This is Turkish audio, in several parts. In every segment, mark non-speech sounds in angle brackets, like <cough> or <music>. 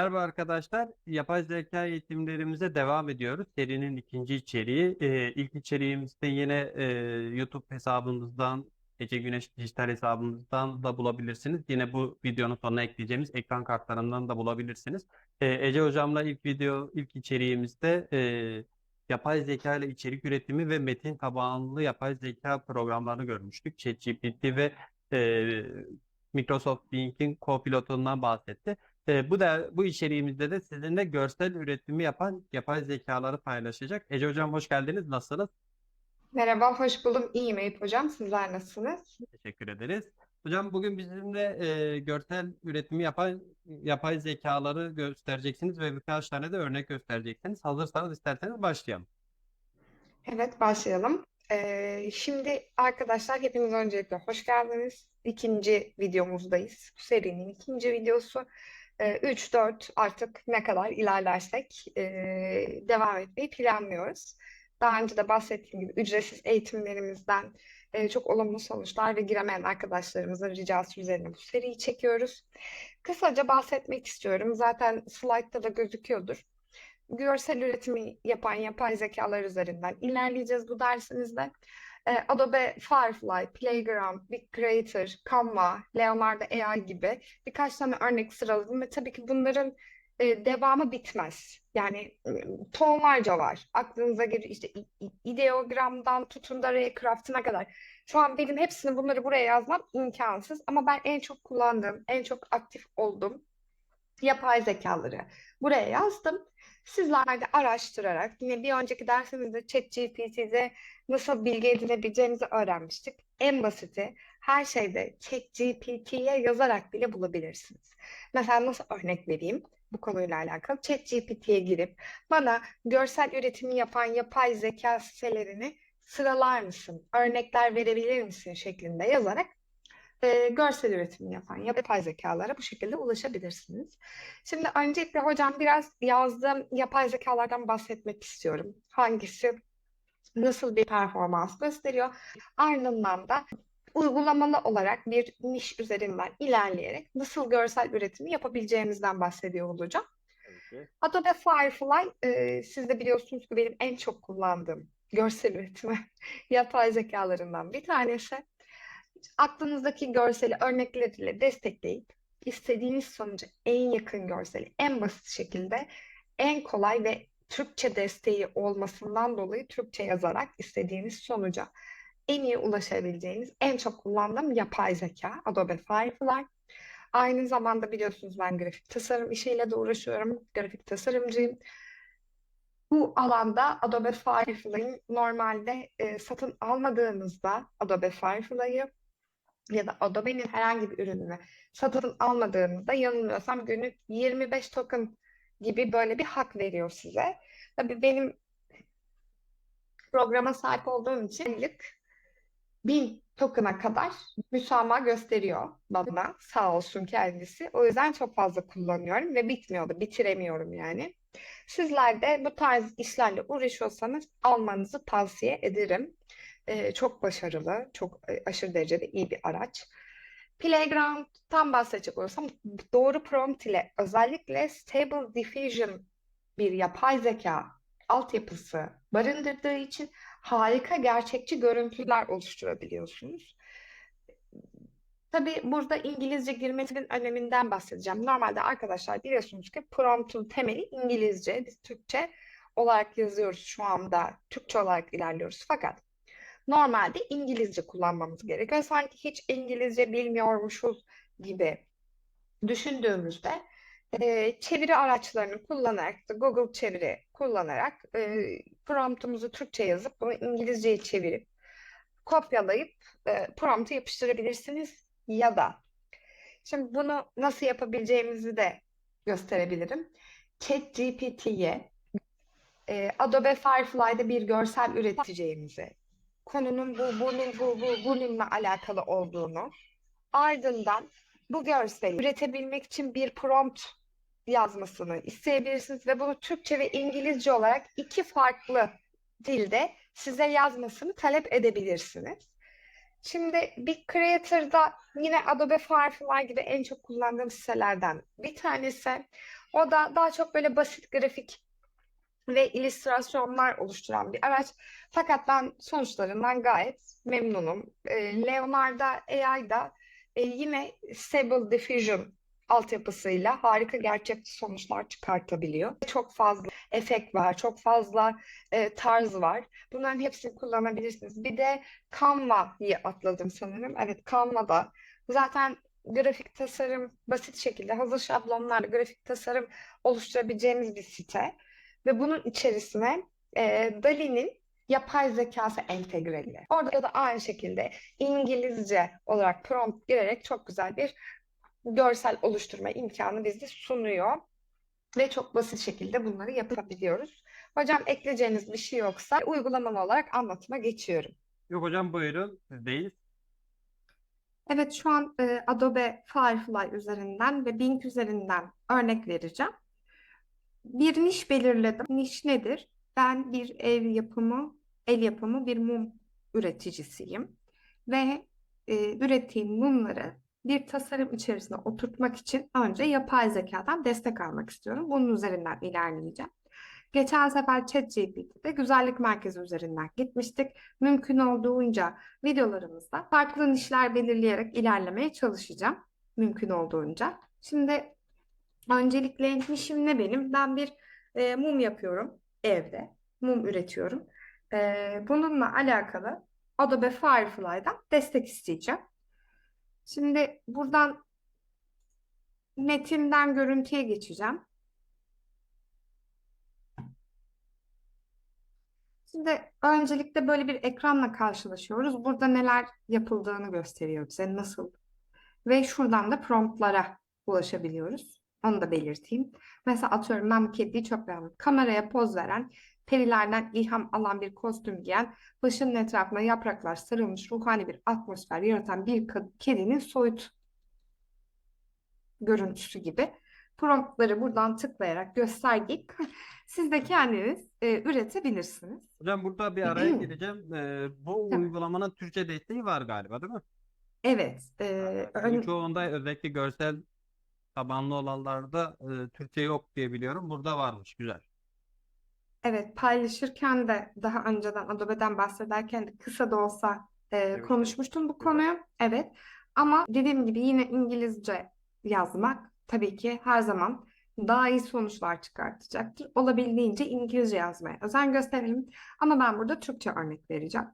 Merhaba arkadaşlar. Yapay zeka eğitimlerimize devam ediyoruz. Serinin ikinci içeriği. Ee, ilk içeriğimizde yine e, YouTube hesabımızdan, Ece Güneş dijital hesabımızdan da bulabilirsiniz. Yine bu videonun sonuna ekleyeceğimiz ekran kartlarından da bulabilirsiniz. Ee, Ece hocamla ilk video, ilk içeriğimizde e, yapay zeka ile içerik üretimi ve metin tabanlı yapay zeka programlarını görmüştük. ChatGPT ve e, Microsoft Bing'in Copilot'undan bahsetti. E, bu da bu içeriğimizde de sizinle görsel üretimi yapan yapay zekaları paylaşacak. Ece hocam hoş geldiniz. Nasılsınız? Merhaba, hoş buldum. İyiyim Eyüp Hocam. Sizler nasılsınız? Teşekkür ederiz. Hocam bugün bizimle e, görsel üretimi yapan yapay zekaları göstereceksiniz ve birkaç tane de örnek göstereceksiniz. Hazırsanız isterseniz başlayalım. Evet, başlayalım. Ee, şimdi arkadaşlar hepiniz öncelikle hoş geldiniz. İkinci videomuzdayız. Bu serinin ikinci videosu. Ee, 3-4 artık ne kadar ilerlersek e, devam etmeyi planlıyoruz. Daha önce de bahsettiğim gibi ücretsiz eğitimlerimizden e, çok olumlu sonuçlar ve giremeyen arkadaşlarımızın ricası üzerine bu seriyi çekiyoruz. Kısaca bahsetmek istiyorum. Zaten slaytta da gözüküyordur. görsel üretimi yapan yapay zekalar üzerinden ilerleyeceğiz bu dersimizde. Ee, Adobe Firefly, Playground, Big Creator, Canva, Leonardo AI gibi birkaç tane örnek sıraladım ve tabii ki bunların e, devamı bitmez. Yani e, tonlarca var. Aklınıza gelir işte ideogramdan tutun da Raycraft'ına kadar. Şu an benim hepsini bunları buraya yazmam imkansız ama ben en çok kullandığım, en çok aktif olduğum yapay zekaları buraya yazdım. Sizler de araştırarak yine bir önceki dersimizde ChatGPT'de nasıl bilgi edinebileceğinizi öğrenmiştik. En basiti her şeyde ChatGPT'ye yazarak bile bulabilirsiniz. Mesela nasıl örnek vereyim bu konuyla alakalı? ChatGPT'ye girip bana görsel üretimi yapan yapay zeka sitelerini sıralar mısın? Örnekler verebilir misin? şeklinde yazarak e, görsel üretim yapan yapay zekalara bu şekilde ulaşabilirsiniz. Şimdi öncelikle hocam biraz yazdığım yapay zekalardan bahsetmek istiyorum. Hangisi nasıl bir performans gösteriyor? Ardından da uygulamalı olarak bir niş üzerinden ilerleyerek nasıl görsel üretimi yapabileceğimizden bahsediyor olacağım. Adobe Firefly, e, siz de biliyorsunuz ki benim en çok kullandığım görsel üretimi <laughs> yapay zekalarından bir tanesi aklınızdaki görseli örnekleriyle destekleyip istediğiniz sonuca en yakın görseli en basit şekilde en kolay ve Türkçe desteği olmasından dolayı Türkçe yazarak istediğiniz sonuca en iyi ulaşabileceğiniz en çok kullandığım yapay zeka Adobe Firefly. Aynı zamanda biliyorsunuz ben grafik tasarım işiyle de uğraşıyorum. Grafik tasarımcıyım. Bu alanda Adobe Firefly'ın normalde e, satın almadığınızda Adobe Firefly'ı ya da Adobe'nin herhangi bir ürününü satın almadığınızda yanılmıyorsam günlük 25 token gibi böyle bir hak veriyor size. Tabii benim programa sahip olduğum için aylık 1000 token'a kadar müsamaha gösteriyor bana sağ olsun kendisi. O yüzden çok fazla kullanıyorum ve bitmiyordu, bitiremiyorum yani. Sizler de bu tarz işlerle uğraşıyorsanız almanızı tavsiye ederim. Ee, çok başarılı, çok e, aşırı derecede iyi bir araç. Playground'tan bahsedecek olursam doğru prompt ile özellikle Stable Diffusion bir yapay zeka altyapısı barındırdığı için harika gerçekçi görüntüler oluşturabiliyorsunuz. Tabii burada İngilizce girmesinin öneminden bahsedeceğim. Normalde arkadaşlar biliyorsunuz ki promptun temeli İngilizce. Biz Türkçe olarak yazıyoruz şu anda. Türkçe olarak ilerliyoruz. Fakat normalde İngilizce kullanmamız gerekiyor. Sanki hiç İngilizce bilmiyormuşuz gibi düşündüğümüzde e, çeviri araçlarını kullanarak Google çeviri kullanarak e, promptumuzu Türkçe yazıp bunu İngilizceye çevirip kopyalayıp e, promptu yapıştırabilirsiniz ya da şimdi bunu nasıl yapabileceğimizi de gösterebilirim. ChatGPT'ye e, Adobe Firefly'da bir görsel üreteceğimizi, konunun bu, bunun, bu, bu, bununla alakalı olduğunu, ardından bu görseli üretebilmek için bir prompt yazmasını isteyebilirsiniz ve bunu Türkçe ve İngilizce olarak iki farklı dilde size yazmasını talep edebilirsiniz. Şimdi bir Creator'da yine Adobe Firefly gibi en çok kullandığım sitelerden bir tanesi. O da daha çok böyle basit grafik ve illüstrasyonlar oluşturan bir araç. Fakat ben sonuçlarından gayet memnunum. Ee, Leonardo AI'da e, yine Stable Diffusion altyapısıyla harika gerçekçi sonuçlar çıkartabiliyor. Çok fazla efekt var, çok fazla e, tarz var. Bunların hepsini kullanabilirsiniz. Bir de Canva'yı atladım sanırım. Evet Canva'da zaten grafik tasarım basit şekilde hazır şablonlarla grafik tasarım oluşturabileceğiniz bir site. Ve bunun içerisine e, DALL-E'nin yapay zekası entegreli. Orada da aynı şekilde İngilizce olarak prompt girerek çok güzel bir görsel oluşturma imkanı bize sunuyor. Ve çok basit şekilde bunları yapabiliyoruz. Hocam ekleyeceğiniz bir şey yoksa uygulamam olarak anlatıma geçiyorum. Yok hocam buyurun sizdeyiz. Evet şu an e, Adobe Firefly üzerinden ve Bing üzerinden örnek vereceğim. Bir niş belirledim. Niş nedir? Ben bir ev yapımı, el yapımı bir mum üreticisiyim. Ve e, ürettiğim mumları bir tasarım içerisine oturtmak için önce yapay zekadan destek almak istiyorum. Bunun üzerinden ilerleyeceğim. Geçen sefer ChatGPT'de güzellik merkezi üzerinden gitmiştik. Mümkün olduğunca videolarımızda farklı nişler belirleyerek ilerlemeye çalışacağım. Mümkün olduğunca. Şimdi öncelikle nişim ne benim? Ben bir e, mum yapıyorum evde. Mum üretiyorum. E, bununla alakalı Adobe Firefly'dan destek isteyeceğim. Şimdi buradan metinden görüntüye geçeceğim. Şimdi öncelikle böyle bir ekranla karşılaşıyoruz. Burada neler yapıldığını gösteriyor bize, nasıl. Ve şuradan da promptlara ulaşabiliyoruz. Onu da belirteyim. Mesela atıyorum ben bu kediyi çok beğendim. Kameraya poz veren, perilerden ilham alan bir kostüm giyen, başının etrafına yapraklar sarılmış ruhani bir atmosfer yaratan bir kedinin soyut görüntüsü gibi promptları buradan tıklayarak göstergeyi <laughs> siz de kendiniz e, üretebilirsiniz. Hocam burada bir araya gireceğim. Ee, bu Tabii. uygulamanın Türkçe desteği var galiba değil mi? Evet, e, ön- çoğunda özellikle görsel tabanlı olanlarda e, Türkçe yok diye biliyorum. Burada varmış. Güzel. evet paylaşırken de daha önceden Adobe'den bahsederken de kısa da olsa e, Evet. konuşmuştum bu konuyu. Evet, ama dediğim gibi yine İngilizce yazmak tabii ki her zaman daha iyi sonuçlar çıkartacaktır. Olabildiğince İngilizce yazmaya özen gösterelim. Ama ben burada Türkçe örnek vereceğim.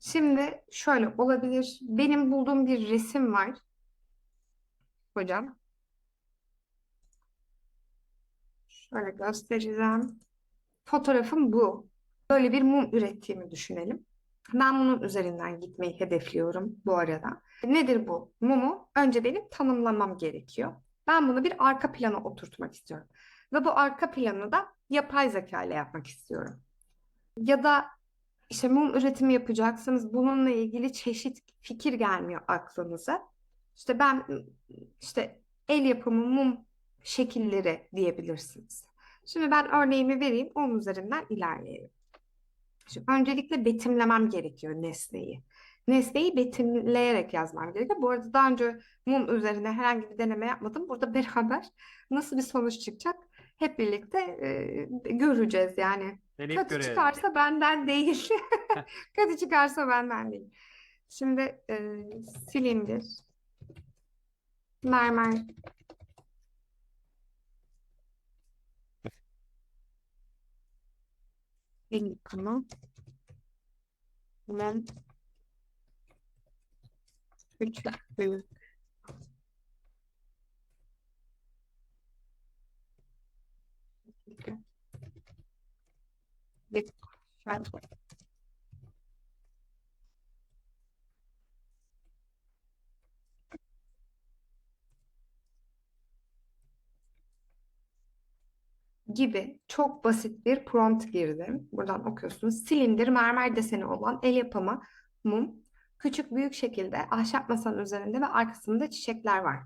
Şimdi şöyle olabilir. Benim bulduğum bir resim var. Hocam. Şöyle göstereceğim. Fotoğrafım bu. Böyle bir mum ürettiğimi düşünelim. Ben bunun üzerinden gitmeyi hedefliyorum bu arada. Nedir bu? Mumu önce benim tanımlamam gerekiyor. Ben bunu bir arka plana oturtmak istiyorum. Ve bu arka planı da yapay zeka ile yapmak istiyorum. Ya da işte mum üretimi yapacaksınız. Bununla ilgili çeşit fikir gelmiyor aklınıza. İşte ben işte el yapımı mum şekilleri diyebilirsiniz. Şimdi ben örneğimi vereyim, onun üzerinden ilerleyelim. Şimdi öncelikle betimlemem gerekiyor nesneyi. Nesneyi betimleyerek yazmam gerekiyor. Bu arada daha önce mum üzerine herhangi bir deneme yapmadım. Burada <laughs> beraber nasıl bir sonuç çıkacak hep birlikte e, göreceğiz yani. Deneyip Kötü görelim. çıkarsa benden değil. <laughs> <laughs> Kötü çıkarsa benden değil. Şimdi e, silindir, mermer, el yıkama, hemen küçük büyük. Bir gibi çok basit bir prompt girdim. Buradan okuyorsunuz. Silindir, mermer deseni olan el yapımı mum. Küçük büyük şekilde ahşap masanın üzerinde ve arkasında çiçekler var.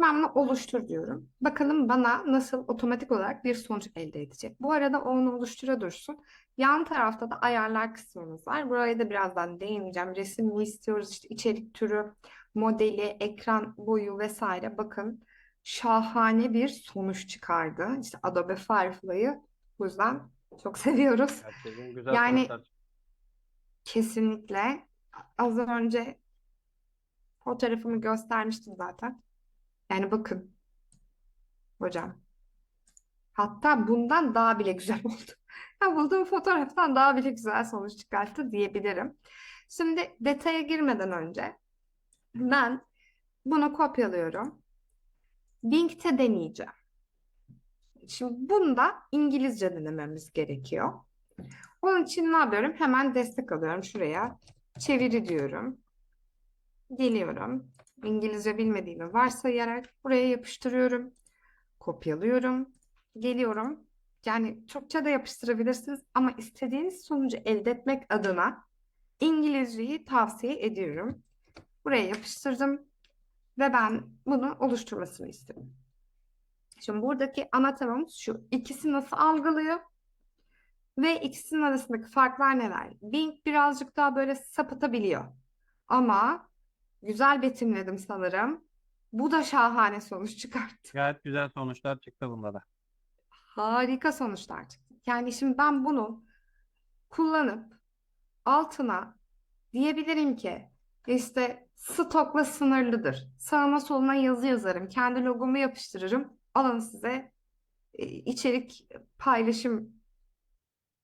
Ben bunu oluştur diyorum. Bakalım bana nasıl otomatik olarak bir sonuç elde edecek. Bu arada onu oluştura dursun. Yan tarafta da ayarlar kısmımız var. Buraya da birazdan değineceğim. Resim mi istiyoruz, işte içerik türü, modeli, ekran boyu vesaire. Bakın şahane bir sonuç çıkardı. İşte Adobe Firefly'ı bu yüzden çok <laughs> seviyoruz. Gerçekten güzel Yani sonuçlar. kesinlikle az önce fotoğrafımı göstermiştim zaten. Yani bakın hocam. Hatta bundan daha bile güzel <laughs> oldu. Ya bulduğum fotoğraftan daha bile güzel sonuç çıkarttı diyebilirim. Şimdi detaya girmeden önce ben bunu kopyalıyorum. Bing'te deneyeceğim. Şimdi bunda İngilizce denememiz gerekiyor. Onun için ne yapıyorum? Hemen destek alıyorum şuraya. Çeviri diyorum. Geliyorum. İngilizce bilmediğimi varsayarak buraya yapıştırıyorum. Kopyalıyorum. Geliyorum. Yani çokça da yapıştırabilirsiniz ama istediğiniz sonucu elde etmek adına İngilizceyi tavsiye ediyorum. Buraya yapıştırdım ve ben bunu oluşturmasını istedim. Şimdi buradaki ana temamız şu. İkisi nasıl algılıyor? Ve ikisinin arasındaki farklar neler? Bing birazcık daha böyle sapıtabiliyor. Ama güzel betimledim sanırım. Bu da şahane sonuç çıkarttı. Gayet güzel sonuçlar çıktı bunda da. Harika sonuçlar çıktı. Yani şimdi ben bunu kullanıp altına diyebilirim ki işte stokla sınırlıdır. Sağına soluna yazı yazarım. Kendi logomu yapıştırırım. Alın size e, içerik paylaşım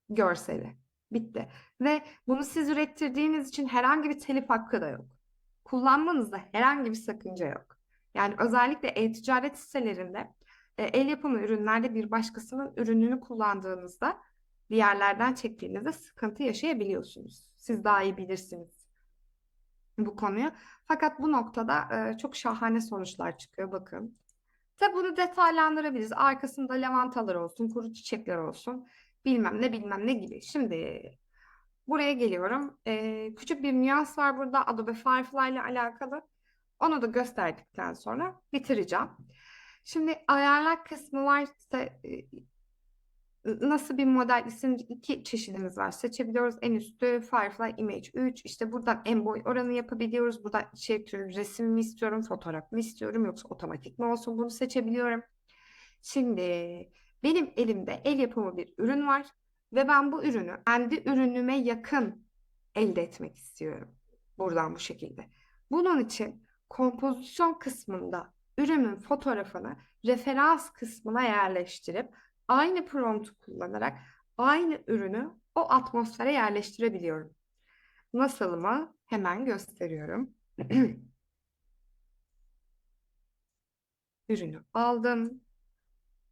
görseli. Bitti. Ve bunu siz ürettirdiğiniz için herhangi bir telif hakkı da yok. Kullanmanızda herhangi bir sakınca yok. Yani özellikle e-ticaret sitelerinde e, el yapımı ürünlerde bir başkasının ürününü kullandığınızda bir yerlerden çektiğinizde sıkıntı yaşayabiliyorsunuz. Siz daha iyi bilirsiniz bu konuyu. Fakat bu noktada e, çok şahane sonuçlar çıkıyor bakın. Tabi bunu detaylandırabiliriz. Arkasında lavantalar olsun, kuru çiçekler olsun, bilmem ne bilmem ne gibi. Şimdi buraya geliyorum. E, küçük bir nüans var burada Adobe Firefly ile alakalı. Onu da gösterdikten sonra bitireceğim. Şimdi ayarlar kısmı var. Nasıl bir model isim iki çeşidimiz var. Seçebiliyoruz. En üstü Firefly Image 3. İşte buradan en boy oranı yapabiliyoruz. Buradan şey türü resim mi istiyorum, fotoğraf mı istiyorum yoksa otomatik mi olsun bunu seçebiliyorum. Şimdi benim elimde el yapımı bir ürün var ve ben bu ürünü kendi ürünüme yakın elde etmek istiyorum. Buradan bu şekilde. Bunun için kompozisyon kısmında ürünün fotoğrafını referans kısmına yerleştirip aynı promptu kullanarak aynı ürünü o atmosfere yerleştirebiliyorum. Nasıl mı? Hemen gösteriyorum. <clears throat> Ürünü aldım.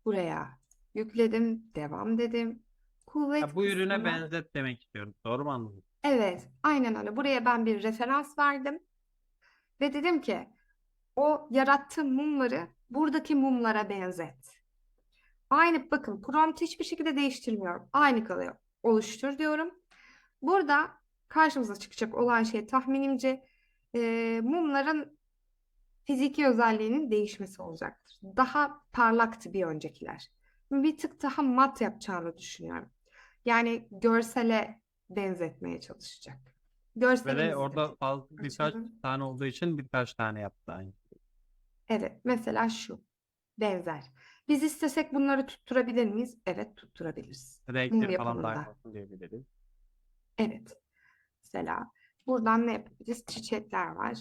Buraya yükledim. Devam dedim. Kuvvet Ya bu ürüne kısmına- benzet demek istiyorum. Doğru mu anladım? Evet, aynen öyle. Buraya ben bir referans verdim ve dedim ki o yarattığım mumları buradaki mumlara benzet. Aynı bakın prompt hiçbir şekilde değiştirmiyorum. Aynı kalıyor. Oluştur diyorum. Burada karşımıza çıkacak olan şey tahminimce e, mumların fiziki özelliğinin değişmesi olacaktır. Daha parlaktı bir öncekiler. Bir tık daha mat yapacağını düşünüyorum. Yani görsele benzetmeye çalışacak. Ve de de orada fazla birkaç tane olduğu için birkaç tane yaptı aynı. Evet, mesela şu. Benzer. Biz istesek bunları tutturabilir miyiz? Evet, tutturabiliriz. Mum Renkleri falan yapımında. dahil olsun diyebiliriz. Evet. Mesela buradan ne yapabiliriz? Çiçekler var.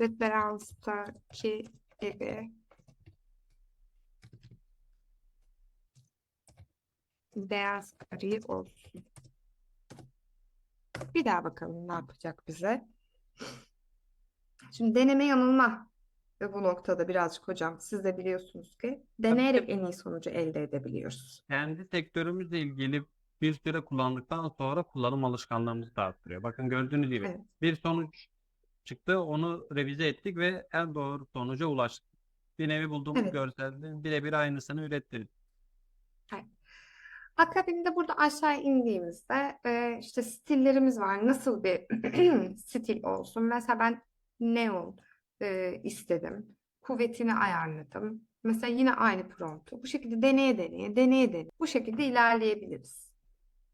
Referanstaki gibi beyaz gri olsun. Bir daha bakalım ne yapacak bize. Şimdi deneme yanılma ve bu noktada birazcık hocam siz de biliyorsunuz ki deneyerek en iyi sonucu elde edebiliyoruz. Kendi sektörümüzle ilgili bir süre kullandıktan sonra kullanım alışkanlığımızı da arttırıyor. Bakın gördüğünüz gibi Evet. bir sonuç çıktı, onu revize ettik ve en doğru sonuca ulaştık. Bir nevi bulduğumuz Evet. görselin birebir aynısını ürettirdik. Akabinde burada aşağı indiğimizde e, işte stillerimiz var. Nasıl bir <clears throat> stil olsun? Mesela ben neon, e, istedim. Kuvvetini ayarladım. Mesela yine aynı promptu. Bu şekilde deneye deneye, deneye deneye. Bu şekilde ilerleyebiliriz.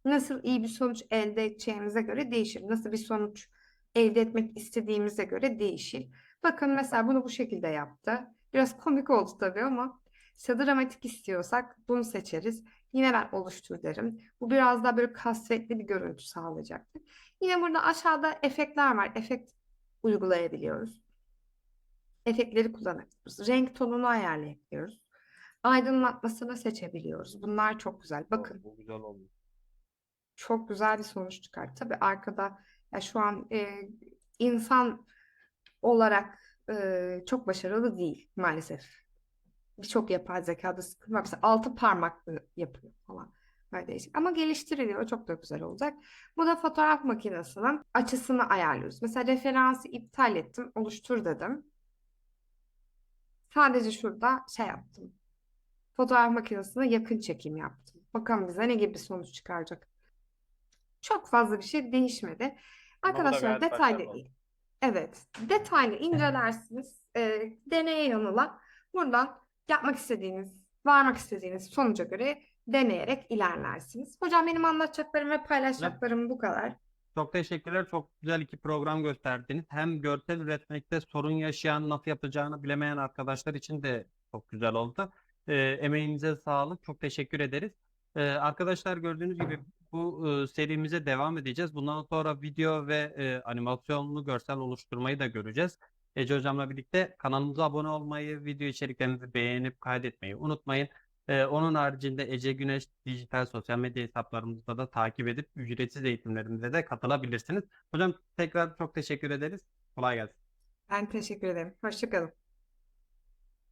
Nasıl iyi bir sonuç elde edeceğimize göre değişir. Nasıl bir sonuç elde etmek istediğimize göre değişir. Bakın mesela bunu bu şekilde yaptı. Biraz komik oldu tabii ama ise dramatik istiyorsak bunu seçeriz. Yine ben oluştur derim. Bu biraz daha böyle kasvetli bir görüntü sağlayacaktır. Yine burada aşağıda efektler var. Efekt uygulayabiliyoruz. Efektleri kullanabiliyoruz. Renk tonunu ayarlayabiliyoruz. Aydınlatmasını seçebiliyoruz. Bunlar çok güzel. Bakın Bu güzel olmuş. çok güzel bir sonuç çıkar. Tabii arkada ya şu an e, insan olarak e, çok başarılı değil maalesef. Birçok yapay zekada sıkıntı var. Mesela altı parmaklı yapıyor falan. Böyle değişik. Ama geliştiriliyor. Çok da güzel olacak. Bu da fotoğraf makinesinin açısını ayarlıyoruz. Mesela referansı iptal ettim. Oluştur dedim. Sadece şurada şey yaptım. Fotoğraf makinesine yakın çekim yaptım. Bakalım bize ne gibi sonuç çıkaracak. Çok fazla bir şey değişmedi. Arkadaşlar detaylı. Evet, detaylı <laughs> incelersiniz. E, deneye yanıla buradan yapmak istediğiniz, varmak istediğiniz sonuca göre deneyerek ilerlersiniz. Hocam benim anlatacaklarım ve paylaşacaklarım bu kadar. Çok teşekkürler. Çok güzel iki program gösterdiniz. Hem görsel üretmekte sorun yaşayan, nasıl yapacağını bilemeyen arkadaşlar için de çok güzel oldu. Ee, emeğinize sağlık. Çok teşekkür ederiz. Ee, arkadaşlar gördüğünüz gibi bu e, serimize devam edeceğiz. Bundan sonra video ve e, animasyonlu görsel oluşturmayı da göreceğiz. Ece Hocam'la birlikte kanalımıza abone olmayı, video içeriklerimizi beğenip kaydetmeyi unutmayın. Ee, onun haricinde Ece Güneş dijital sosyal medya hesaplarımızda da takip edip ücretsiz eğitimlerimize de katılabilirsiniz. Hocam tekrar çok teşekkür ederiz. Kolay gelsin. Ben teşekkür ederim. Hoşça kalın.